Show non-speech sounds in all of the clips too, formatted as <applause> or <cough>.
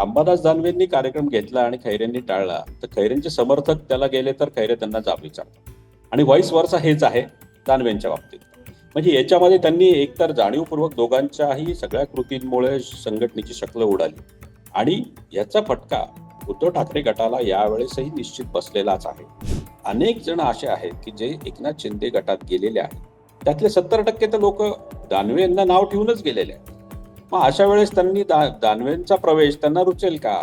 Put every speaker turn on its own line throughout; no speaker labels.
अंबादास दानवेंनी कार्यक्रम घेतला आणि खैरेंनी टाळला तर खैरेंचे समर्थक त्याला गेले तर खैरे त्यांना जाब विचारतात. आणि व्हॉइस वर्षा हेच आहे दानवेंच्या बाबतीत. म्हणजे याच्यामध्ये त्यांनी एकतर जाणीवपूर्वक दोघांच्याही सगळ्या कृतींमुळे संघटनेची शक्ल उडाली. आणि याचा फटका उद्धव ठाकरे गटाला यावेळेसही निश्चित बसलेलाच आहे. अनेक जण असे आहेत की जे एकनाथ शिंदे गटात गेलेले आहेत. त्यातले सत्तर टक्के तर लोक दानवे यांना नाव ठेवूनच गेलेले आहेत. मग अशा वेळेस त्यांनी दा दानवेंचा प्रवेश त्यांना रुचेल का?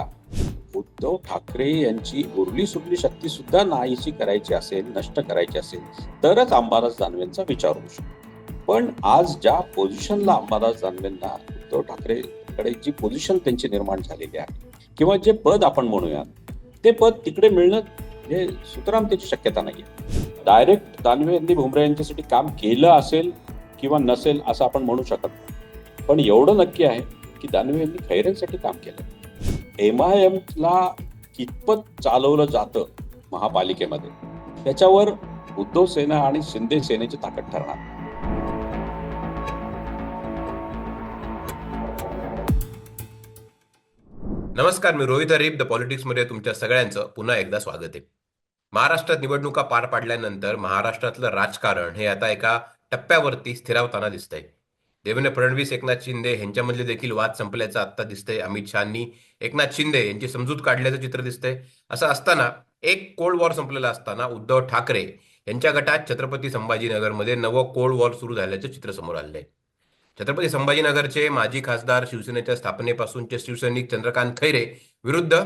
उद्धव ठाकरे यांची उरली सुरली शक्ती सुद्धा नाहीशी करायची असेल नष्ट करायची असेल तरच अंबादास दानवेंचा विचार होऊ शकतो. पण आज ज्या पोझिशनला अंबादास दानवेंना उद्धव ठाकरेकडे जी पोझिशन त्यांची निर्माण झालेली आहे किंवा जे पद आपण म्हणूयात ते पद तिकडे मिळणं हे सुतराम त्याची शक्यता नाही डायरेक्ट दानवे यांनी भुमरे यांच्यासाठी काम केलं असेल किंवा नसेल असं आपण म्हणू शकत नाही. पण एवढं नक्की आहे की दानवे यांनी खैरेसाठी काम केलं. एम आय एम ला कितपत चालवलं जातं महापालिकेमध्ये? त्याच्यावर उद्धव सेना आणि शिंदे सेनेची ताकद ठरणार.
नमस्कार मी रोहित हरीफ द पॉलिटिक्समध्ये तुमच्या सगळ्यांचं पुन्हा एकदा स्वागत आहे. महाराष्ट्रात निवडणुका पार पाडल्यानंतर महाराष्ट्रातलं राजकारण हे आता एका टप्प्यावरती स्थिरावताना दिसतंय. देवेंद्र फडणवीस एकनाथ शिंदे यांच्यामधले देखील वाद संपल्याचं आता दिसतंय. अमित शहानी एकनाथ शिंदे यांची समजूत काढल्याचं चित्र दिसतंय. असं असताना एक कोल्ड वॉर संपलेला असताना उद्धव ठाकरे यांच्या गटात छत्रपती संभाजीनगरमध्ये नवं कोल्ड वॉर सुरू झाल्याचं चित्र समोर आलंय. छत्रपती संभाजीनगरचे माजी खासदार शिवसेनेच्या स्थापनेपासूनचे शिवसैनिक चंद्रकांत खैरे विरुद्ध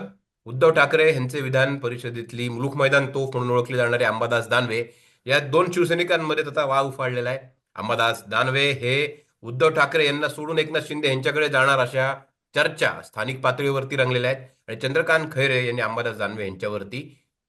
उद्धव ठाकरे यांचे विधान परिषदेतली मुलूक मैदान तोफ म्हणून ओळखले जाणारे अंबादास दानवे या दोन शिवसैनिकांमध्ये त्याचा वाद उफाळलेला आहे. अंबादास दानवे हे उद्धव ठाकरे यांना सोडून एकनाथ शिंदे यांच्याकडे जाणार अशा चर्चा स्थानिक पातळीवरती रंगलेल्या आहेत. आणि चंद्रकांत खैरे यांनी अंबादास दानवे यांच्यावरती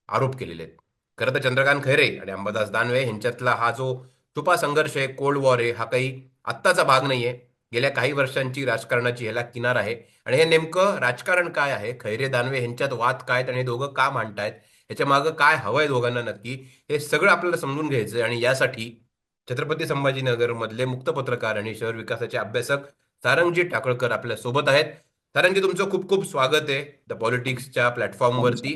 आरोप केलेले आहेत. खरं तर चंद्रकांत खैरे आणि अंबादास दानवे यांच्यातला हा जो छुपा संघर्ष आहे कोल्ड वॉर आहे हा काही आत्ताचा भाग नाहीये. गेल्या काही वर्षांची राजकारणाची ह्याला किनार आहे. आणि हे नेमकं राजकारण काय आहे? खैरे दानवे यांच्यात वाद काय आहेत? आणि हे दोघं का मांडतायत? ह्याच्या मागं काय हवंय दोघांना नक्की? हे सगळं आपल्याला समजून घ्यायचं आणि यासाठी छत्रपती संभाजीनगर मधले मुक्त पत्रकार आणि शहर विकासाचे अभ्यासक सारंगजी टाकळकर आपल्यासोबत आहेत. सारंगजी तुमचं खूप खूप स्वागत आहे. द पॉलिटिक्सच्या प्लॅटफॉर्मवरती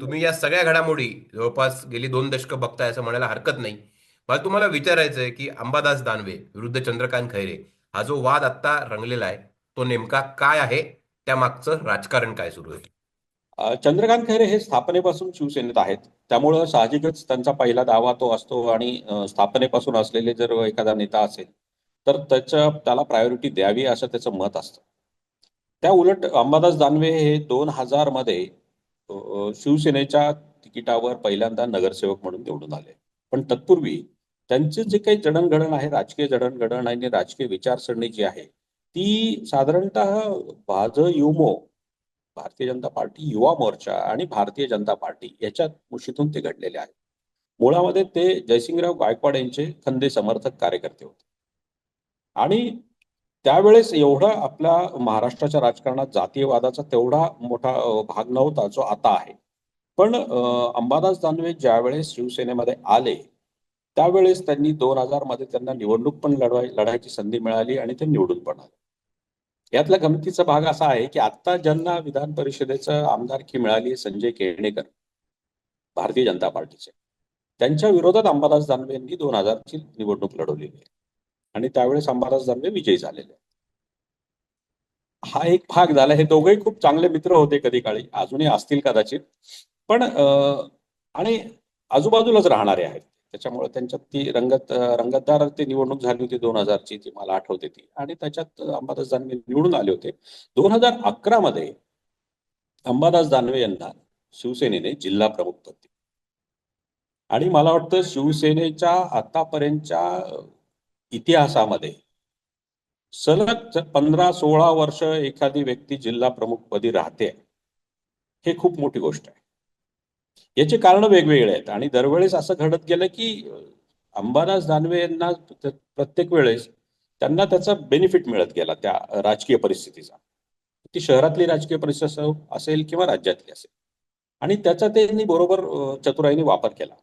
तुम्ही या सगळ्या घडामोडी जवळपास गेली दोन दशकं बघताय असं म्हणायला हरकत नाही. मला तुम्हाला विचारायचं आहे की अंबादास दानवे विरुद्ध चंद्रकांत खैरे हा जो वाद आत्ता रंगलेला आहे तो नेमका काय आहे? त्या मागचं राजकारण काय सुरू आहे?
चंद्रकांत खैरे हे स्थापनेपासून शिवसेनेत आहेत. त्यामुळं साहजिकच त्यांचा पहिला दावा तो असतो आणि स्थापनेपासून असलेले जर एखादा नेता असेल तर त्याच्या त्याला प्रायोरिटी द्यावी असं त्याचं मत असतं. त्या उलट अंबादास दानवे हे दोन हजारमध्ये शिवसेनेच्या तिकिटावर पहिल्यांदा नगरसेवक म्हणून निवडून आले. पण तत्पूर्वी त्यांचे जे काही जडणघडण आहे राजकीय जडणघडण आणि राजकीय विचारसरणी जी आहे ती साधारणतः भाज युमो भारतीय जनता पार्टी युवा मोर्चा आणि भारतीय जनता पार्टी याच्या मुशीतून ते घडलेले आहेत. मुळामध्ये ते जयसिंगराव गायकवाड यांचे खंदे समर्थक कार्यकर्ते होते. आणि त्यावेळेस एवढा आपल्या महाराष्ट्राच्या राजकारणात जातीयवादाचा तेवढा मोठा भाग नव्हता जो आता आहे. पण अंबादास दानवे ज्यावेळेस शिवसेनेमध्ये आले त्यावेळेस त्यांनी दोन हजारमध्ये त्यांना निवडणूक पण लढवाय लढायची संधी मिळाली आणि ते निवडून पण आले. यातला गमतीचा भाग असा आहे की आता ज्यांना विधान परिषदेचं आमदारकी मिळाली संजय केळणेकर भारतीय जनता पार्टीचे. त्यांच्या विरोधात अंबादास दानवे यांनी दोन हजारची निवडणूक लढवलेली आहे. आणि त्यावेळेस अंबादास दानवे विजयी झालेले हा एक भाग झाला. हे दोघेही खूप चांगले मित्र होते कधी काळी. अजूनही असतील कदाचित. पण अं, आणि आजूबाजूलाच राहणारे आहेत. त्याच्यामुळे त्यांच्यात ती रंगत रंगतदार ती निवडणूक झाली होती दोन हजारची ती मला आठवते ती. आणि त्याच्यात अंबादास दानवे निवडून आले होते. दोन हजार अकरा मध्ये अंबादास दानवे यांना शिवसेनेने जिल्हा प्रमुख पद दिले. आणि मला वाटतं शिवसेनेच्या आतापर्यंतच्या इतिहासामध्ये सलग पंधरा सोळा वर्ष एखादी व्यक्ती जिल्हा प्रमुख पदी राहते. हे खूप मोठी गोष्ट आहे. याची कारण वेगवेगळे आहेत. आणि दरवेळेस असं घडत गेलं की अंबादास दानवे यांना प्रत्येक वेळेस त्यांना त्याचा बेनिफिट मिळत गेला त्या राजकीय परिस्थितीचा. ती शहरातली राजकीय परिस्थिती असेल किंवा राज्यातली असेल. आणि त्याचा त्यांनी बरोबर चतुराईने वापर केला.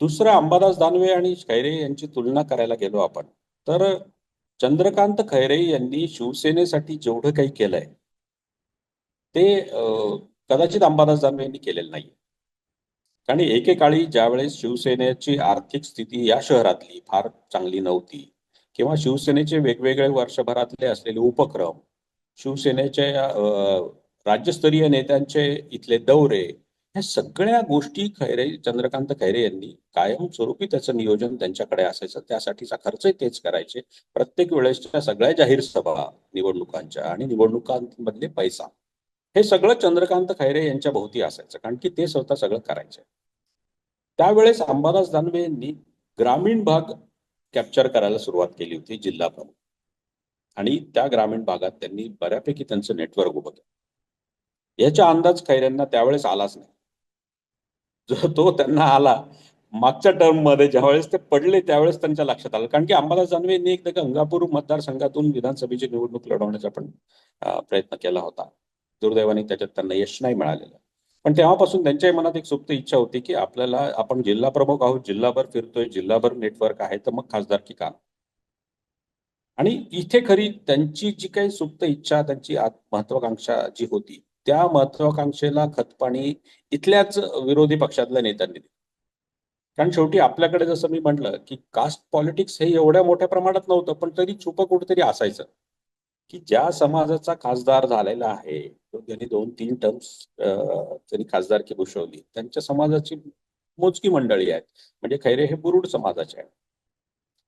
दुसरं अंबादास दानवे आणि खैरे यांची तुलना करायला गेलो आपण तर चंद्रकांत खैरे यांनी शिवसेनेसाठी जेवढं काही केलंय ते कदाचित अंबादास दानवे यांनी केलेलं नाही कारण एकेकाळी ज्यावेळेस शिवसेनेची आर्थिक स्थिती या शहरातली फार चांगली नव्हती किंवा शिवसेनेचे वेगवेगळे वर्षभरातले असलेले उपक्रम शिवसेनेचे राज्यस्तरीय नेत्यांचे इथले दौरे ह्या सगळ्या गोष्टी खैरे चंद्रकांत खैरे यांनी कायमस्वरूपी त्याचं नियोजन त्यांच्याकडे असायचं. त्यासाठीचा खर्चही तेच करायचे. प्रत्येक वेळेसच्या सगळ्या जाहीर सभा निवडणुकांच्या आणि निवडणुकांमधले पैसा. हे सगळं चंद्रकांत खैरे यांच्या भोवती असायचं कारण की ते स्वतः सगळं करायचे. त्यावेळेस अंबादास दानवे यांनी ग्रामीण भाग कॅप्चर करायला सुरुवात केली होती जिल्हा प्रमुख. आणि त्या ग्रामीण भागात त्यांनी बऱ्यापैकी त्यांचं नेटवर्क उभं केलं. याचा अंदाज खैऱ्यांना त्यावेळेस आलाच नाही. जो तो त्यांना आला मागच्या टर्ममध्ये ज्यावेळेस ते पडले त्यावेळेस त्यांच्या लक्षात आलं. कारण की अंबादास दानवे यांनी एकदा गंगापूर मतदारसंघातून विधानसभेची निवडणूक लढवण्याचा पण प्रयत्न केला होता. दुर्दैवाने त्याच्यात त्यांना यश नाही मिळालेलं. पण तेव्हापासून त्यांच्याही मनात एक सुप्त इच्छा होती की आपल्याला आपण जिल्हा प्रमुख आहोत जिल्हाभर फिरतोय जिल्हाभर नेटवर्क आहे तर मग खासदारकी का आणि इथे खरी त्यांची जी काही सुप्त इच्छा त्यांची महत्वाकांक्षा जी होती त्या महत्वाकांक्षेला खतपाणी इथल्याच विरोधी पक्षातल्या नेत्यांनी दिली. कारण शेवटी आपल्याकडे जसं मी म्हटलं की कास्ट पॉलिटिक्स हे एवढ्या मोठ्या प्रमाणात नव्हतं पण तरी छुप कुठेतरी असायचं. की ज्या समाजाचा खासदार झालेला आहे ज्यांनी दोन तीन टर्म्स त्यांनी खासदारकी भूषवली. त्यांच्या समाजाची मोजकी मंडळी आहेत. म्हणजे खैरे हे बुरुड समाजाचे आहेत.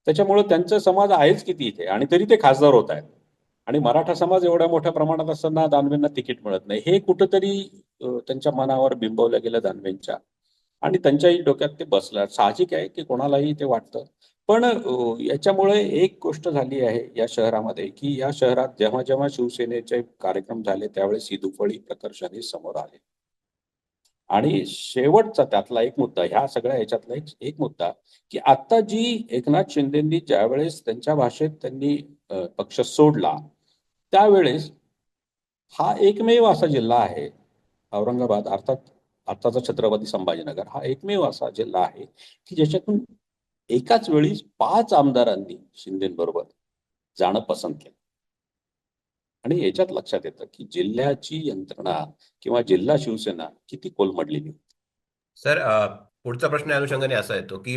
त्याच्यामुळे त्यांचा समाज आहेच किती इथे आणि तरी ते खासदार होत आहेत. आणि मराठा समाज एवढ्या मोठ्या प्रमाणात असताना दानवेंना तिकीट मिळत नाही. हे कुठंतरी त्यांच्या मनावर बिंबवलं गेलं दानवेंच्या. आणि त्यांच्याही डोक्यात ते बसलं साहजिक आहे की कोणालाही ते वाटतं. पण याच्यामुळे एक गोष्ट झाली आहे या शहरामध्ये की या शहरात जेव्हा जेव्हा शिवसेनेचे कार्यक्रम झाले त्यावेळेस ही दुफळी प्रकर्षाने हे समोर आले. आणि शेवटचा त्यातला एक मुद्दा ह्या सगळ्या ह्याच्यातला एक एक मुद्दा की आता जी एकनाथ शिंदेंनी ज्यावेळेस त्यांच्या भाषेत त्यांनी पक्ष सोडला त्यावेळेस हा एकमेव असा जिल्हा आहे औरंगाबाद अर्थात आताचा छत्रपती संभाजीनगर हा एकमेव असा जिल्हा आहे की ज्याच्यातून एकाच वेळी पाच आमदारांनी शिंदेबरोबर जाणं पसंत केलं. आणि याच्यात लक्षात येतं की जिल्ह्याची यंत्रणा किंवा जिल्हा शिवसेना किती कोलमडलेली होती.
सर पुढचा प्रश्न अनुषंगाने असा येतो की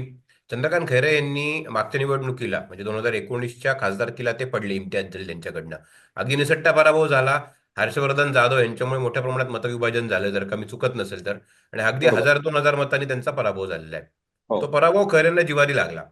चंद्रकांत खैरे यांनी मागच्या निवडणुकीला म्हणजे दोन हजार एकोणीसच्या खासदारकीला ते पडले इम्तियाज जलील यांच्याकडनं. अगदी निसट्टा पराभव झाला. हर्षवर्धन जाधव यांच्यामुळे मोठ्या प्रमाणात मतविभाजन झालं जर का मी चुकत नसेल तर. आणि अगदी. हजार दोन हजार मतांनी त्यांचा पराभव झालेला आहे.
हो.
तो पराभव खऱ्यांना जिवारी लागला.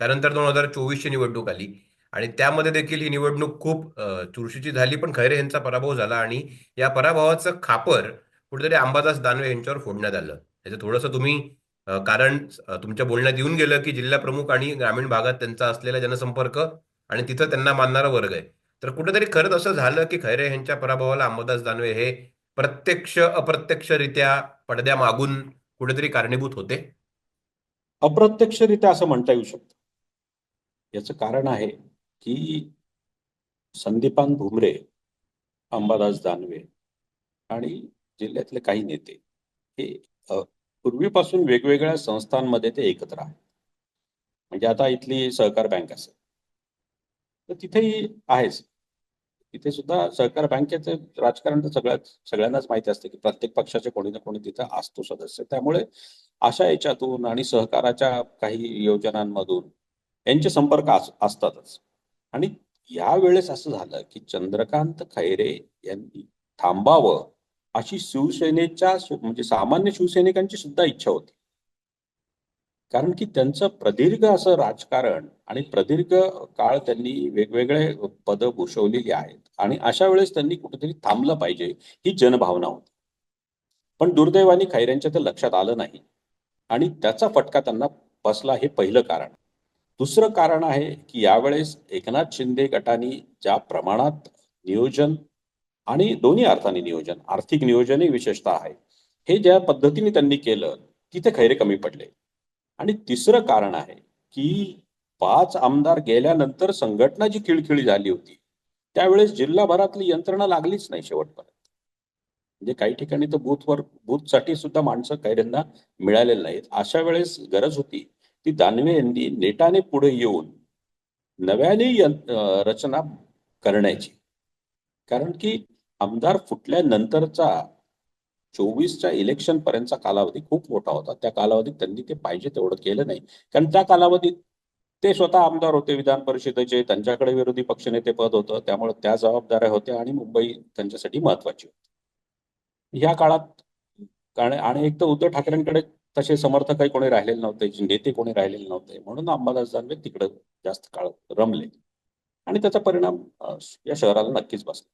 त्यानंतर दोन हजार चोवीसची निवडणूक आली आणि त्यामध्ये देखील ही निवडणूक खूप चुरशीची झाली पण खैरे यांचा पराभव झाला आणि या पराभवाचं खापर कुठेतरी अंबादास दानवे यांच्यावर फोडण्यात आलं. याचं थोडंसं तुम्ही कारण तुमच्या बोलण्यात येऊन गेलं की जिल्हा प्रमुख आणि ग्रामीण भागात त्यांचा असलेला जनसंपर्क आणि तिथं त्यांना मानणारा वर्ग आहे. तर कुठेतरी खरंच असं झालं की खैरे यांच्या पराभवाला अंबादास दानवे हे प्रत्यक्ष अप्रत्यक्षरित्या पडद्या मागून कुठेतरी कारणीभूत होते?
अप्रत्यक्षरित्या असं म्हणता येऊ शकतं. याचं कारण आहे की संदीपान भुमरे अंबादास दानवे आणि जिल्ह्यातले काही नेते हे पूर्वीपासून वेगवेगळ्या संस्थांमध्ये ते एकत्र आहेत. म्हणजे आता इथली सहकार बँक असेल. तर तिथेही आहेच. तिथे सुद्धा सहकार बँकेचं राजकारण तर सगळ्यात सगळ्यांनाच माहिती असते की प्रत्येक पक्षाचे कोणी ना कोणी तिथे असतो सदस्य. त्यामुळे अशा याच्यातून आणि सहकाराच्या काही योजनांमधून यांचे संपर्क असतातच. आणि यावेळेस असं झालं की चंद्रकांत खैरे यांनी थांबावं अशी शिवसेनेच्या म्हणजे सामान्य शिवसैनिकांची सुद्धा इच्छा होती. कारण की त्यांचं प्रदीर्घ असं राजकारण आणि प्रदीर्घ काळ त्यांनी वेगवेगळे पद भूषवलेली आहेत. आणि अशा वेळेस त्यांनी कुठेतरी थांबलं पाहिजे ही जनभावना होती. पण दुर्दैवाने खैऱ्यांच्या ते लक्षात आलं नाही. आणि त्याचा फटका त्यांना बसला हे पहिलं कारण. दुसरं कारण आहे की यावेळेस एकनाथ शिंदे गटाने ज्या प्रमाणात नियोजन आणि दोन्ही अर्थाने नियोजन आर्थिक नियोजनही विशेषतः आहे हे ज्या पद्धतीने त्यांनी केलं तिथे खैरे कमी पडले. आणि तिसरं कारण आहे की पाच आमदार गेल्यानंतर संघटना जी खिळखिळी झाली होती त्यावेळेस जिल्हाभरातली यंत्रणा लागलीच नाही शेवटपर्यंत. म्हणजे काही ठिकाणी तर बूथवर बूथसाठी सुद्धा माणसं कैऱ्यांना मिळालेली नाहीत. अशा वेळेस गरज होती ती दानवे यांनी नेटाने पुढे येऊन नव्याने रचना करण्याची. कारण की आमदार फुटल्यानंतरचा चोवीसच्या इलेक्शन पर्यंतचा कालावधी खूप मोठा होता. त्या कालावधीत त्यांनी ते पाहिजे तेवढं केलं नाही. कारण त्या कालावधीत ते स्वतः आमदार होते विधान परिषदेचे त्यांच्याकडे विरोधी पक्षनेते पद होतं त्यामुळे त्या जबाबदाऱ्या होत्या आणि मुंबई त्यांच्यासाठी महत्वाची होती. ह्या काळात कारण आणि एक तर उद्धव ठाकरेंकडे तसे समर्थकही कोणी राहिलेले नव्हते नेते कोणी राहिलेले नव्हते म्हणून अंबादास दानवे तिकडे जास्त काळ रमले. आणि त्याचा परिणाम या शहराला नक्कीच बसला.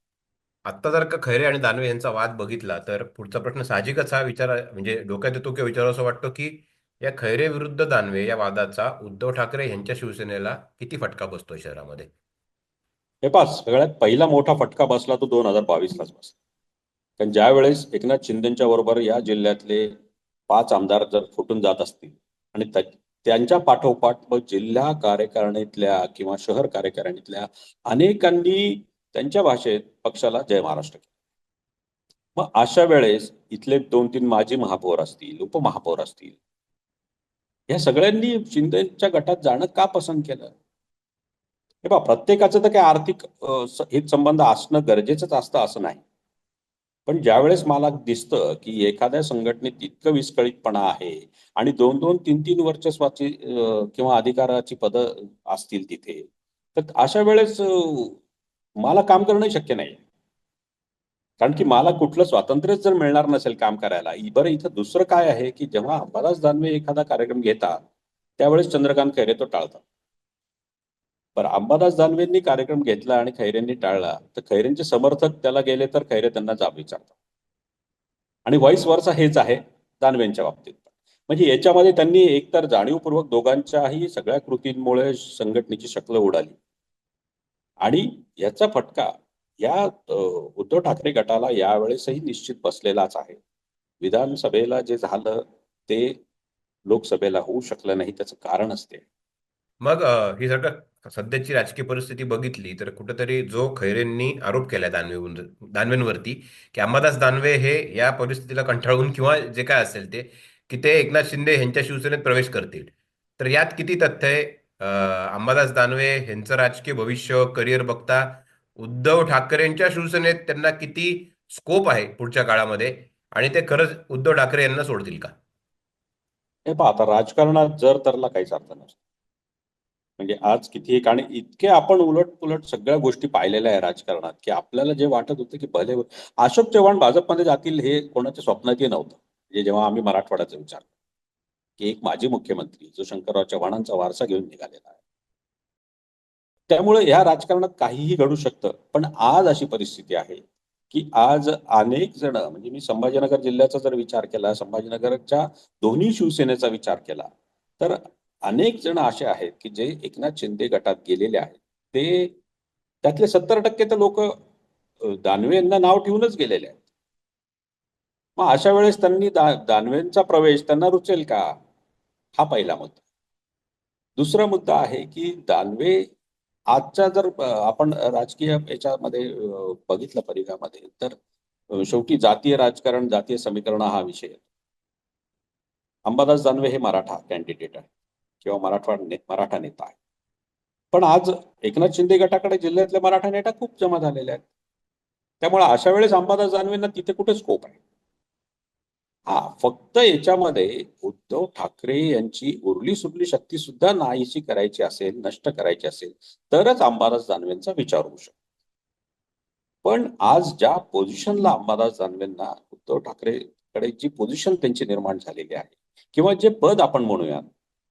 आत्ता जर का खैरे आणि दानवे यांचा वाद बघितला तर पुढचा प्रश्न साहजिकच हा विचार म्हणजे डोक्यात येतो किंवा विचार असं वाटतो की या खैरे विरुद्ध दानवे या वादाचा उद्धव ठाकरे यांच्या शिवसेनेला किती फटका बसतोय शहरामध्ये?
हे पास सगळ्यात पहिला मोठा फटका बसला तो दोन हजार बावीसलाच बसला. कारण ज्यावेळेस एकनाथ शिंदेच्या बरोबर या जिल्ह्यातले पाच आमदार जर फुटून जात असतील आणि त्यांच्या पाठोपाठ मग जिल्हा कार्यकारिणीतल्या किंवा शहर कार्यकारिणीतल्या अनेकांनी त्यांच्या भाषेत पक्षाला जय महाराष्ट्र मग अशा वेळेस इथले दोन तीन माजी महापौर असतील उपमहापौर असतील या सगळ्यांनी शिंदेच्या गटात जाणं का पसंत केलं? हे बा प्रत्येकाचं तर काही आर्थिक हित संबंध असणं गरजेचंच असतं असं नाही. पण ज्यावेळेस मला दिसतं की एखाद्या संघटनेत इतकं विस्कळीतपणा आहे आणि दोन दोन तीन तीन वर्चस्वाची किंवा अधिकाराची पदं असतील तिथे तर अशा वेळेस मला काम करणं शक्य नाही कारण की मला कुठलं स्वातंत्र्यच जर मिळणार नसेल काम करायला इ- बरं इथं दुसरं काय आहे की जेव्हा अंबादास दानवे एखादा कार्यक्रम घेतात त्यावेळेस चंद्रकांत खैरे तो टाळतात. बरं अंबादास दानवेंनी कार्यक्रम घेतला आणि खैरेंनी टाळला तर खैरेंचे समर्थक त्याला गेले तर खैरे त्यांना जाब विचारतात. आणि व्हॉइस वरचा हेच आहे दानवेंच्या बाबतीत. म्हणजे याच्यामध्ये त्यांनी एकतर जाणीवपूर्वक दोघांच्याही सगळ्या कृतींमुळे संघटनेची शक्ल उडाली. आणि याचा फटका या उद्धव ठाकरे गटाला यावेळेसही निश्चित बसलेलाच आहे. विधानसभेला जे झालं ते लोकसभेला होऊ शकलं नाही त्याचं कारण असते.
मग ही जर सध्याची राजकीय परिस्थिती बघितली तर कुठेतरी जो खैरेंनी आरोप केला दानवे दानवेंवरती की अंबादास दानवे हे या परिस्थितीला कंटाळून किंवा जे काय असेल ते की ते एकनाथ शिंदे यांच्या शिवसेनेत प्रवेश करतील. तर यात किती तथ्य आहे? अंबादास दानवे यांचं राजकीय भविष्य करिअर बघता उद्धव ठाकरेंच्या शिवसेनेत त्यांना किती स्कोप आहे पुढच्या काळामध्ये? आणि ते खरंच उद्धव ठाकरे यांना सोडतील का?
हे पहा आता राजकारणात जर तरला काहीच अर्थ नसतो. म्हणजे आज किती आणि इतके आपण उलट पुलट सगळ्या गोष्टी पाहिलेल्या आहे राजकारणात की आपल्याला जे वाटत होतं की भले अशोक चव्हाण भाजपमध्ये जातील हे कोणाच्या स्वप्नातही नव्हतं. म्हणजे जेव्हा आम्ही मराठवाड्याचा विचार की एक माजी मुख्यमंत्री जो शंकरराव चव्हाणांचा वारसा घेऊन निघालेला आहे. त्यामुळे ह्या राजकारणात काहीही घडू शकतं पण आज अशी परिस्थिती आहे की आज अनेक जण म्हणजे मी संभाजीनगर जिल्ह्याचा जर विचार केला संभाजीनगरच्या दोन्ही शिवसेनेचा विचार केला तर अनेक जण असे आहेत की जे एकनाथ शिंदे गटात गेलेले आहेत. ते त्यातले सत्तर टक्के तर लोक दानवे यांना नाव ठेवूनच गेलेले आहेत. मग अशा वेळेस त्यांनी दा दानवेंचा प्रवेश त्यांना रुचेल का? हा पहिला मुद्दा. दुसरा मुद्दा आहे की दानवे आजच्या जर आपण राजकीय याच्यामध्ये बघितलं परिघामध्ये तर शेवटी जातीय राजकारण जातीय समीकरण हा विषय. आहे अंबादास दानवे हे मराठा कॅन्डिडेट आहे किंवा मराठवाडा ने मराठा नेता आहे पण आज एकनाथ शिंदे गटाकडे जिल्ह्यातले मराठा नेता खूप जमा झालेले आहेत. त्यामुळे अशा वेळेस अंबादास दानवेंना तिथे कुठे स्कोप आहे? हा फक्त याच्यामध्ये उद्धव ठाकरे यांची उरली सुरली शक्ती सुद्धा नाहीशी करायची असेल नष्ट करायची असेल तरच अंबादास दानवेंचा विचार होऊ शकतो. पण आज ज्या पोझिशनला अंबादास दानवेंना उद्धव ठाकरेकडे जी पोझिशन त्यांची निर्माण झालेली आहे किंवा जे पद आपण म्हणूया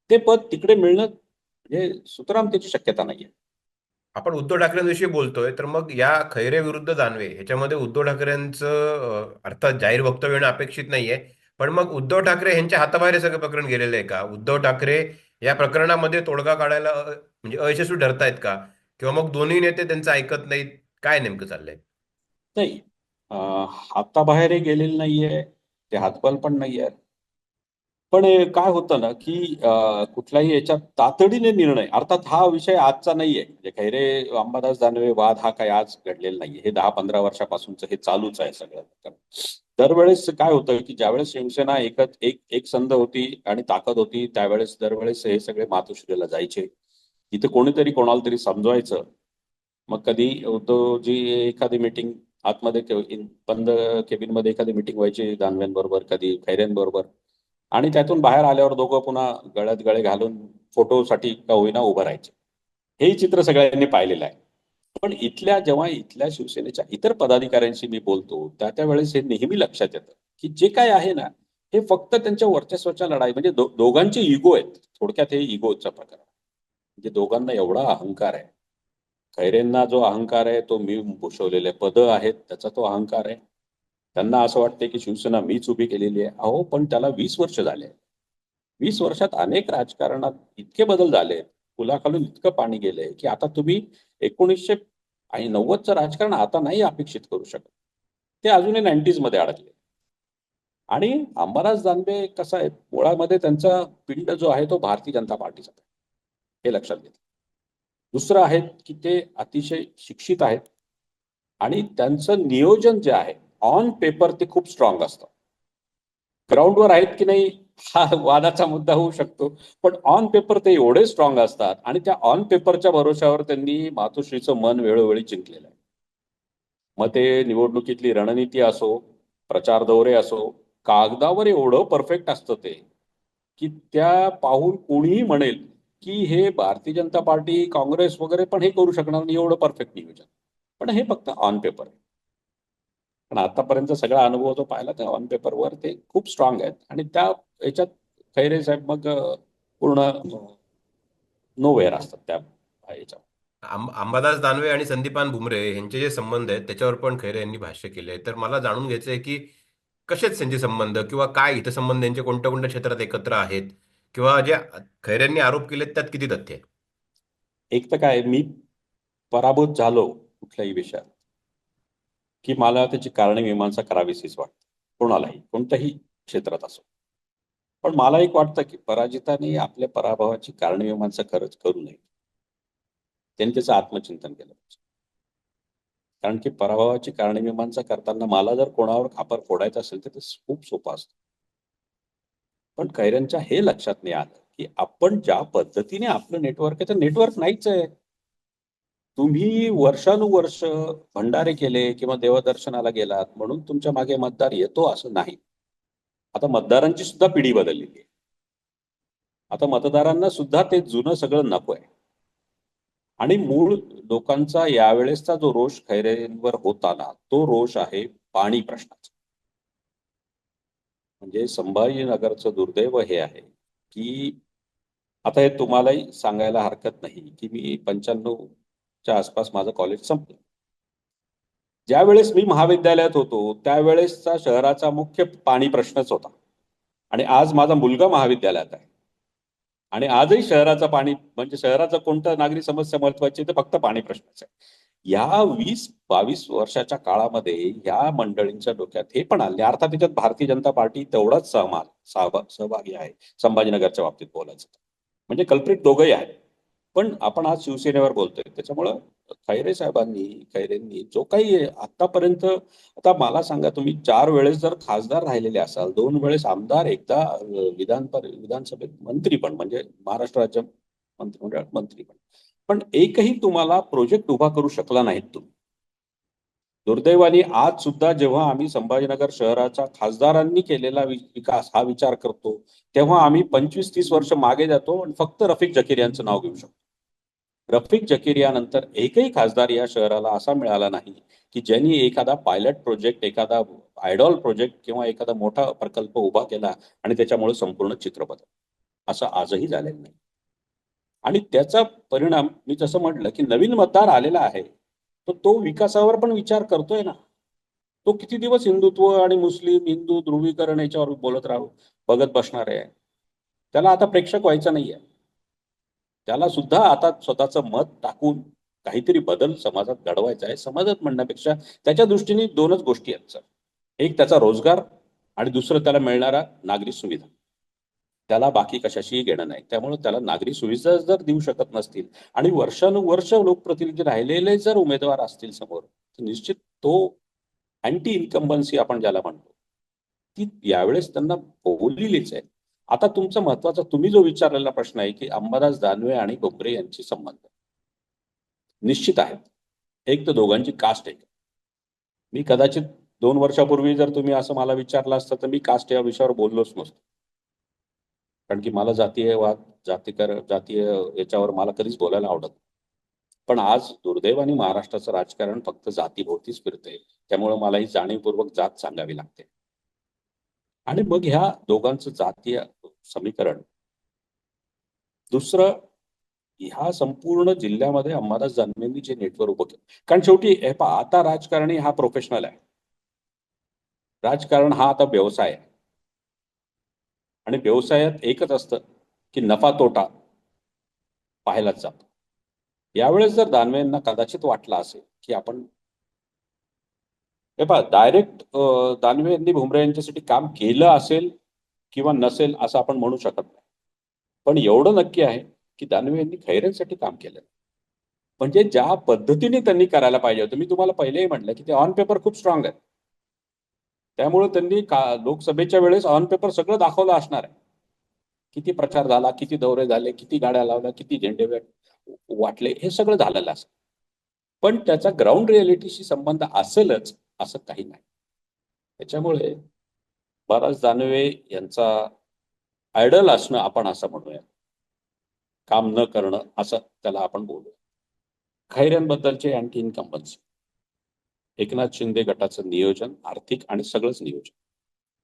ते पद तिकडे मिळणं म्हणजे सुतराम त्याची शक्यता नाहीये.
आपण उद्धव ठाकरेंविषयी बोलतोय तर मग या खैरे विरुद्ध दानवे ह्याच्यामध्ये उद्धव ठाकरेंचं अर्थात जाहीर वक्तव्य येणं अपेक्षित नाहीये. पण मग उद्धव ठाकरे यांच्या हाताबाहेर हे सगळं प्रकरण गेलेलं आहे का? उद्धव ठाकरे या प्रकरणामध्ये तोडगा काढायला म्हणजे अयशस्वी ठरतायत का? किंवा मग दोन्ही नेते त्यांचं ऐकत नाहीत? काय नेमकं चाललंय?
नाही. हाताबाहेर गेलेले गेलेलं नाहीये ते हातबल पण नाहीये पण काय होतं ना की कुठलाही कुठल्याही याच्यात तातडीने निर्णय अर्थात हा विषय आजचा नाहीये. म्हणजे खैरे अंबादास दानवे वाद हा काही आज घडलेला नाहीये. हे दहा पंधरा वर्षापासूनच हे चालूच आहे सगळं. दरवेळेस काय होतं की ज्यावेळेस शिवसेना एकच एक एक संध होती आणि ताकद होती त्यावेळेस दरवेळेस हे सगळे मातोश्रीला जायचे. इथे कोणीतरी कोणाला तरी समजवायचं. मग कधी उद्धवजी एखादी मीटिंग आतमध्ये बंद केबिनमध्ये एखादी मीटिंग व्हायची दानव्यांबरोबर कधी खैरेंबरोबर. आणि त्यातून बाहेर आल्यावर दोघं पुन्हा गळ्यात गळे घालून फोटोसाठी का होईना उभं राहायचे. हे चित्र सगळ्यांनी पाहिलेलं आहे. पण इथल्या जेव्हा इथल्या शिवसेनेच्या इतर पदाधिकाऱ्यांशी मी बोलतो त्या त्या वेळेस हे नेहमी लक्षात येतं की जे काय आहे ना हे फक्त त्यांच्या वर्चस्वाच्या लढाई म्हणजे दो- दोघांचे इगो आहेत. थोडक्यात हे इगोचा प्रकार आहे. म्हणजे दोघांना एवढा अहंकार आहे. खैरेंना जो अहंकार आहे तो मी भूषवलेले पद आहेत त्याचा तो अहंकार आहे. त्यांना असं वाटते की शिवसेना मीच उभी केलेली आहे. अहो पण त्याला वीस वर्ष झाले वीस वर्षात अनेक राजकारणात इतके बदल झाले पुलाखालून इतकं पाणी गेलंय की आता तुम्ही एकोणीसशे आणि नव्वदचं राजकारण आता नाही अपेक्षित करू शकत. ते अजूनही नाईन्टीजमध्ये अडकले. आणि अंबादास दानवे कसा आहे? मुळामध्ये त्यांचा पिंड जो आहे तो भारतीय जनता पार्टीचा आहे. हे लक्षात घेतलं दुसरं आहे की ते अतिशय शिक्षित आहेत. आणि त्यांचं नियोजन जे आहे ऑन पेपर ते खूप स्ट्रॉंग असतं. ग्राउंडवर आहेत की नाही हा वादाचा मुद्दा होऊ शकतो. पण ऑन पेपर ते एवढे स्ट्रॉंग असतात आणि त्या ऑन पेपरच्या भरोश्यावर त्यांनी मातोश्रीचं मन वेळोवेळी जिंकलेलं आहे. मग ते निवडणुकीतली रणनीती असो प्रचार दौरे असो कागदावर एवढं परफेक्ट असतं ते की त्या पाहून कोणीही म्हणेल की हे भारतीय जनता पार्टी काँग्रेस वगैरे पण हे करू शकणार नाही एवढं परफेक्ट नियोजन. पण हे फक्त ऑन पेपर आहे. पण आतापर्यंत सगळा अनुभव जो पाहिला त्या ऑन पेपरवर ते खूप स्ट्रॉंग आहेत. आणि त्या याच्यात खैरे साहेब मग पूर्ण नो वेअर असतात त्या याच्यावर.
अंबादास दानवे आणि संदीपान भुमरे यांचे जे संबंध आहेत त्याच्यावर पण खैरे यांनी भाष्य केले तर मला जाणून घ्यायचं आहे की कसेच त्यांचे संबंध किंवा काय हितसंबंध यांचे कोणत्या कोणत्या क्षेत्रात एकत्र आहेत? किंवा जे खैरेंनी आरोप केलेत त्यात किती तथ्य आहे
एक तर काय मी पराभूत झालो कुठल्याही विषयात. की मला त्याची मीमांसा करावीशीच वाटते. कोणालाही कोणत्याही क्षेत्रात असो. पण मला एक वाटतं की पराजिताने आपल्या पराभवाची कारणमीमांसा खरंच करू नये. त्यांनी त्याचं आत्मचिंतन केलं पाहिजे. कारण की पराभवाची कारणमीमांसा करताना मला जर कोणावर खापर फोडायचं असेल तर ते खूप सोपं असतं. पण कैऱ्यांच्या हे लक्षात नाही आलं की आपण ज्या पद्धतीने आपलं नेटवर्क आहे तर नेटवर्क नाहीच आहे. तुम्ही वर्षानुवर्ष भंडारे केले किंवा देवदर्शनाला गेलात म्हणून तुमच्या मागे मतदार येतो असं नाही. आता मतदारांची सुद्धा पिढी बदललेली आहे आता मतदारांना सुद्धा ते जुनं सगळं नको आहे. आणि मूळ लोकांचा यावेळेसचा जो रोष खैरेंवर होता ना तो रोष आहे पाणी प्रश्नाचा. म्हणजे संभाजीनगरचं दुर्दैव हे आहे की आता हे तुम्हालाही सांगायला हरकत नाही की मी पंच्याण्णव च्या आसपास माझं कॉलेज संपलं. ज्या वेळेस मी महाविद्यालयात होतो त्यावेळेसचा शहराचा मुख्य पाणी प्रश्नच होता. आणि आज माझा मुलगा महाविद्यालयात आहे. आणि आजही शहराचा पाणी म्हणजे शहराचा कोणता नागरी समस्या महत्वाची तर फक्त पाणी प्रश्नच आहे. या वीस बावीस वर्षाच्या काळामध्ये ह्या मंडळींच्या डोक्यात हे पण आले. अर्थात त्याच्यात भारतीय जनता पार्टी तेवढाच सहमाल सहभागी आहे संभाजीनगरच्या बाबतीत बोलायचं म्हणजे कल्प्रिट दोघंही आहेत. पण आपण आज शिवसेनेवर बोलतोय. त्याच्यामुळं खैरे साहेबांनी खैरेंनी जो काही आतापर्यंत आता मला सांगा तुम्ही चार वेळेस जर खासदार राहिलेले असाल दोन वेळेस आमदार एकदा विधान विधानसभेत मंत्री पण म्हणजे महाराष्ट्र राज्य मंत्रिमंडळात मंत्री पण. पण एकही तुम्हाला प्रोजेक्ट उभा करू शकला नाहीत तुम्ही. दुर्दैवाने आज सुद्धा जेव्हा आम्ही संभाजीनगर शहराचा खासदारांनी केलेला विकास हा विचार करतो तेव्हा आम्ही पंचवीस तीस वर्ष मागे जातो आणि फक्त रफिक जकीर यांचं नाव घेऊ शकतो. रफिक जकीर यानंतर एकही खासदार या शहराला असा मिळाला नाही की ज्यांनी एखादा पायलट प्रोजेक्ट एखादा आयडॉल प्रोजेक्ट किंवा एखादा मोठा प्रकल्प उभा केला आणि त्याच्यामुळे संपूर्ण चित्र बदल असं आजही झालेलं नाही. आणि त्याचा परिणाम मी जसं म्हटलं की नवीन मतदार आलेला आहे तर तो विकासावर पण विचार करतोय ना. तो किती दिवस हिंदुत्व आणि मुस्लिम हिंदू ध्रुवीकरण याच्यावर बोलत राहू बघत बसणार आहे. त्याला आता प्रेक्षक व्हायचा नाहीये. त्याला सुद्धा आता स्वतःचं मत टाकून काहीतरी बदल समाजात घडवायचा आहे समाजात म्हणण्यापेक्षा त्याच्या दृष्टीने दोनच गोष्टी आहेत सर. एक त्याचा रोजगार आणि दुसरं त्याला मिळणारा नागरी सुविधा. त्याला बाकी कशाशीही घेणं नाही. त्यामुळे त्याला नागरी सुविधा जर देऊ शकत नसतील आणि वर्षानुवर्ष लोकप्रतिनिधी राहिलेले जर उमेदवार असतील समोर तर निश्चित तो अँटी इन्कम्बन्सी आपण ज्याला म्हणतो ती यावेळेस त्यांना बोललेलीच आहे. आता तुमचा महत्त्वाचा तुम्ही जो विचारलेला प्रश्न आहे की अंबादास दानवे आणि बोबरे यांचे संबंध. निश्चित आहेत एक तर दोघांची कास्ट आहे. मी कदाचित दोन वर्षापूर्वी जर तुम्ही असं मला विचारलं असतं तर मी कास्ट या विषयावर बोललोच नसतो. कारण की मला जातीय वाद जातीकर जातीय याच्यावर मला कधीच बोलायला आवडत पण आज दुर्दैवाने महाराष्ट्राचं राजकारण फक्त जातीभोवतीच फिरतंय. त्यामुळे मला ही जाणीवपूर्वक जात सांगावी लागते. आणि मग ह्या दोघांचं जातीय समीकरण. दुसरं ह्या संपूर्ण जिल्ह्यामध्ये अंबादास जन्मेंनी जे नेटवर्क उभं केलं. कारण शेवटी हे पहा आता राजकारणी हा प्रोफेशनल आहे. राजकारण हा आता व्यवसाय आहे. आणि व्यवसायात एकच असतं की नफा तोटा पाहायलाच जातो. यावेळेस जर दानवेंना कदाचित वाटलं असेल की आपण हे पहा डायरेक्ट दानवे यांनी भुमरे यांच्यासाठी काम केलं असेल किंवा नसेल असं आपण म्हणू शकत नाही. पण एवढं नक्की आहे की दानवे यांनी खैरेंसाठी काम केलं. म्हणजे ज्या पद्धतीने त्यांनी करायला पाहिजे होतं मी तुम्हाला पहिलेही म्हटलं की ते ऑन पेपर खूप स्ट्रॉंग आहेत. त्यामुळे त्यांनी का लोकसभेच्या वेळेस ऑन पेपर सगळं दाखवलं असणार आहे. किती प्रचार झाला किती दौरे झाले किती गाड्या लावल्या किती झेंडे वाटले हे सगळं झालेलं असं. पण त्याचा ग्राउंड रियालिटीशी संबंध असेलच असं काही नाही. त्याच्यामुळे बराच दानवे यांचा आयडल असणं आपण असं म्हणूया. काम न करणं असं त्याला आपण बोलूया. खैऱ्यांबद्दलचे अँटी इन्कम्बन्सी एकनाथ शिंदे गटाचं नियोजन आर्थिक आणि सगळंच नियोजन.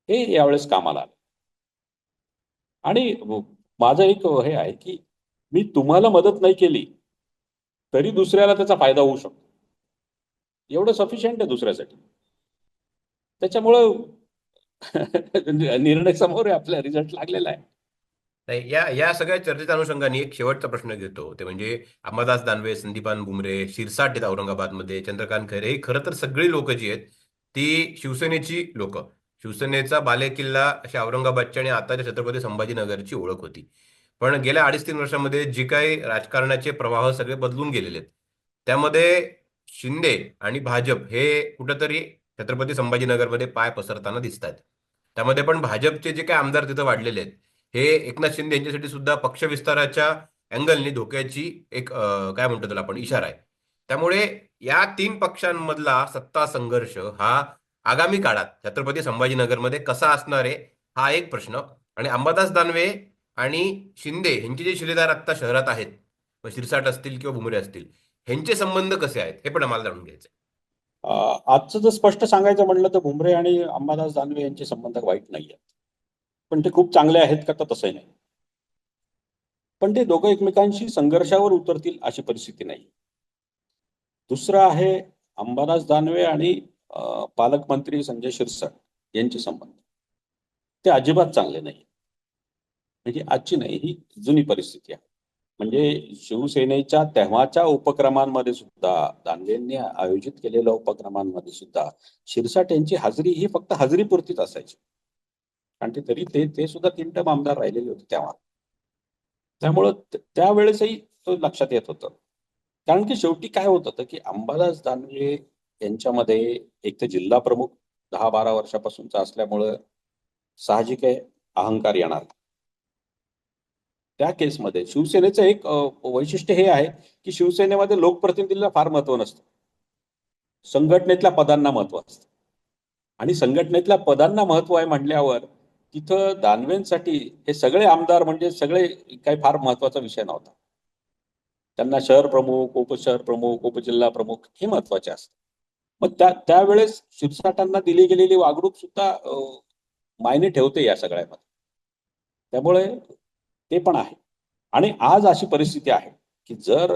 हे यावेळेस कामाला आलं. आणि माझं एक हे आहे की मी तुम्हाला मदत नाही केली तरी दुसऱ्याला त्याचा फायदा होऊ शकतो. एवढं सफिशियंट आहे दुसऱ्यासाठी. त्याच्यामुळं <laughs> निर्णय समोर आहे आपला रिझल्ट लागलेला आहे.
नाही या या सगळ्या चर्चेच्या अनुषंगाने एक शेवटचा प्रश्न घेतो. ते म्हणजे अंबादास दानवे संदीपान बुमरे शिरसाट आहेत औरंगाबादमध्ये चंद्रकांत खैरे हे खरं तर सगळी लोक जी आहेत ती शिवसेनेची लोक. शिवसेनेचा बालेकिल्ला अशा औरंगाबादच्या आणि आताच्या छत्रपती संभाजीनगरची ओळख होती. पण गेल्या अडीच तीन वर्षामध्ये जी काही राजकारणाचे प्रवाह सगळे बदलून गेलेले आहेत. त्यामध्ये शिंदे आणि भाजप हे कुठंतरी छत्रपती संभाजीनगरमध्ये पाय पसरताना दिसत आहेत त्यामध्ये पण भाजपचे जे काही आमदार तिथं वाढलेले आहेत हे एकनाथ शिंदे यांच्यासाठी सुद्धा पक्ष विस्ताराच्या अँगलने धोक्याची एक काय म्हणतो त्याला आपण इशारा आहे. त्यामुळे या तीन पक्षांमधला सत्ता संघर्ष हा आगामी काळात छत्रपती संभाजीनगरमध्ये कसा असणार आहे हा एक प्रश्न. आणि अंबादास दानवे आणि शिंदे यांचे जे शिलेदार आत्ता शहरात आहेत मग शिरसाट असतील किंवा भुमरे असतील ह्यांचे संबंध कसे आहेत हे पण आम्हाला जाणून घ्यायचे
आजचं जर स्पष्ट सांगायचं म्हणलं तर भुमरे आणि अंबादास दानवे यांचे संबंध वाईट नाही आहेत पण ते खूप चांगले आहेत का तर तसंही नाही. पण ते दोघं एकमेकांशी संघर्षावर उतरतील अशी परिस्थिती नाही. दुसरं आहे अंबादास दानवे आणि पालकमंत्री संजय शिरसाट यांचे संबंध. ते अजिबात चांगले नाही. म्हणजे आजची नाही ही जुनी परिस्थिती आहे. म्हणजे शिवसेनेच्या तेव्हाच्या उपक्रमांमध्ये सुद्धा दानवेंनी आयोजित केलेल्या उपक्रमांमध्ये सुद्धा शिरसाट यांची हाजरी ही फक्त हाजरीपुरतीच असायची. आणि ते तरी ते ते सुद्धा तीन टर्म आमदार राहिलेले होते तेव्हा. त्यामुळं त्यावेळेसही तो लक्षात येत होतं. कारण की शेवटी काय होत होतं की अंबादास दानवे यांच्यामध्ये एक तर जिल्हा प्रमुख दहा बारा वर्षापासूनचा असल्यामुळं साहजिक आहे अहंकार येणार त्या केसमध्ये शिवसेनेचं एक वैशिष्ट्य हे आहे की शिवसेनेमध्ये लोकप्रतिनिधीला फार महत्त्व नसतं. संघटनेतल्या पदांना महत्त्व असतं. आणि संघटनेतल्या पदांना महत्त्व आहे म्हटल्यावर तिथं दानवेंसाठी हे सगळे आमदार म्हणजे सगळे काही फार महत्त्वाचा विषय नव्हता. त्यांना शहर प्रमुख उपशहर प्रमुख उपजिल्हा प्रमुख हे महत्त्वाचे असतात मग त्या त्यावेळेस शिरसाटांना दिली गेलेली वागणूक सुद्धा मायने ठेवते या सगळ्यामध्ये. त्यामुळे ते पण आहे. आणि आज अशी परिस्थिती आहे की जर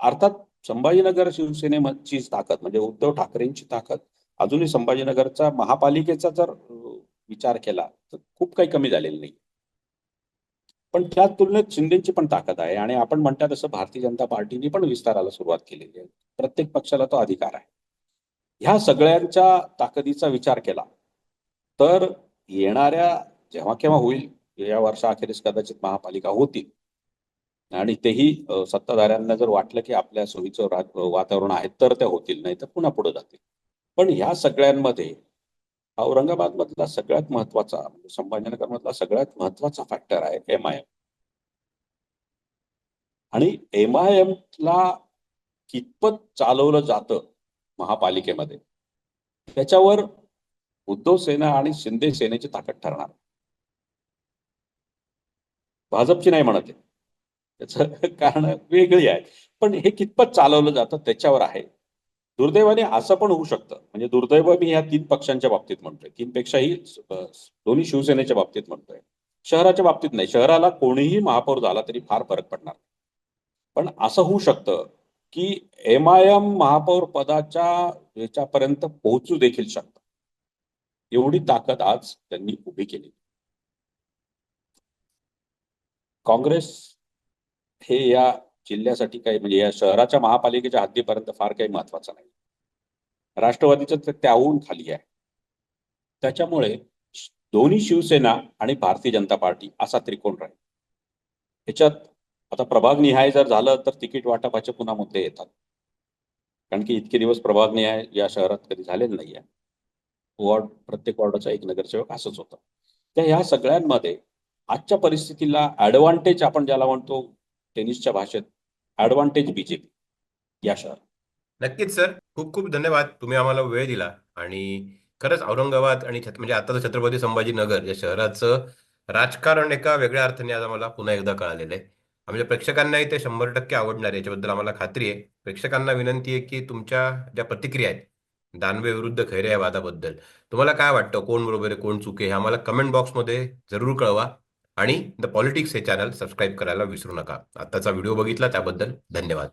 अर्थात संभाजीनगर शिवसेनेची ताकद म्हणजे उद्धव ठाकरेंची ताकद अजूनही संभाजीनगरचा महापालिकेचा जर विचार केला तर खूप काही कमी झालेलं नाही. पण त्या तुलनेत शिंदेची पण ताकद आहे आणि आपण म्हणता तसं भारतीय जनता पार्टीने पण विस्ताराला सुरुवात केलेली आहे. प्रत्येक पक्षाला तो अधिकार आहे. ह्या सगळ्यांच्या ताकदीचा विचार केला तर येणाऱ्या जेव्हा केव्हा होईल या वर्षाअखेरीस कदाचित महापालिका होतील. आणि तेही सत्ताधाऱ्यांना जर वाटलं की आपल्या सोयीचं वातावरण आहे तर त्या होतील नाही तर पुन्हा पुढे जातील. पण ह्या सगळ्यांमध्ये औरंगाबाद मधला सगळ्यात महत्त्वाचा म्हणजे संभाजीनगर मधला सगळ्यात महत्त्वाचा फॅक्टर आहे एम आय एम आणि एम आय एम ला कितपत चालवलं जातं महापालिकेमध्ये? त्याच्यावर उद्धव सेना आणि शिंदे सेनेची ताकद ठरणार. भाजपची नाही म्हणत त्याच कारण वेगळी आहे. पण हे कितपत चालवलं जातं त्याच्यावर आहे. दुर्दैवाने असं पण होऊ शकतं. म्हणजे दुर्दैव मी ह्या तीन पक्षांच्या बाबतीत म्हणतोय. तीनपेक्षाही पेक्षाही दोन्ही शिवसेनेच्या बाबतीत म्हणतोय. शहराच्या बाबतीत नाही. शहराला कोणीही महापौर झाला तरी फार फरक पडणार पण असं होऊ शकतं की एम आय एम महापौर पदाच्या याच्यापर्यंत पोहोचू देखील शकतं. एवढी ताकद आज त्यांनी उभी केली काँग्रेस हे या जिल्ह्यासाठी काही म्हणजे या शहराच्या महापालिकेच्या हद्दीपर्यंत फार काही महत्वाचं नाही. राष्ट्रवादीचं तर त्याहून खाली आहे. त्याच्यामुळे दोन्ही शिवसेना आणि भारतीय जनता पार्टी असा त्रिकोण राहील. ह्याच्यात आता प्रभाग निहाय जर झालं तर तिकीट वाटपाचे पुन्हा मुद्दे येतात. कारण की इतके दिवस प्रभाग निहाय या शहरात कधी झालेलं नाही आहे वॉर्ड प्रत्येक वॉर्डाचा एक नगरसेवक असंच होतं. त्या ह्या सगळ्यांमध्ये आजच्या परिस्थितीला ऍडव्हान्टेज आपण ज्याला म्हणतो टेनिसच्या भाषेत ऍडव्हान्टेज बीजेपी या शहरात
नक्कीच सर. खूप खूप धन्यवाद. तुम्ही आम्हाला वेळ दिला. आणि खरंच औरंगाबाद आणि म्हणजे आताचं छत्रपती संभाजीनगर या शहराचं राजकारण एका वेगळ्या अर्थाने आज आम्हाला पुन्हा एकदा कळालेलं आहे. आमच्या प्रेक्षकांनाही ते शंभर टक्के आवडणार याच्याबद्दल आम्हाला खात्री आहे. प्रेक्षकांना विनंती आहे की तुमच्या ज्या प्रतिक्रिया आहेत दानवे विरुद्ध खैरे या वादाबद्दल तुम्हाला काय वाटतं? कोण बरोबर आहे कोण चुके हे आम्हाला कमेंट बॉक्समध्ये जरूर कळवा. आणि द पॉलिटिक्स हे चॅनल सबस्क्राईब करायला विसरू नका. आत्ताचा व्हिडिओ बघितला त्याबद्दल धन्यवाद.